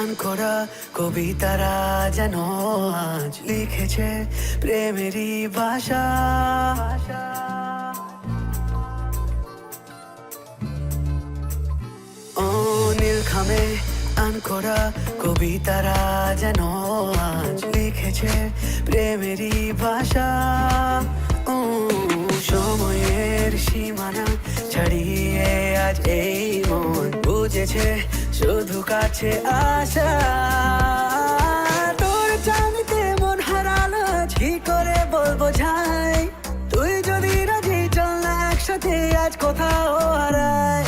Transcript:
আনকরা কবিতারা যেন আজ লিখেছে প্রেমেরই ভাষা। ও নীল খামে আনকরা কবিতারা যেন আজ লিখেছে প্রেমেরই ভাষা। বুঝেছে শুধু কাছে আসা। তোর চাঁদিতে মন হারালো কি করে বলব যাই তুই যদি রাজি, চল না একসাথে আজ কোথাও হারায়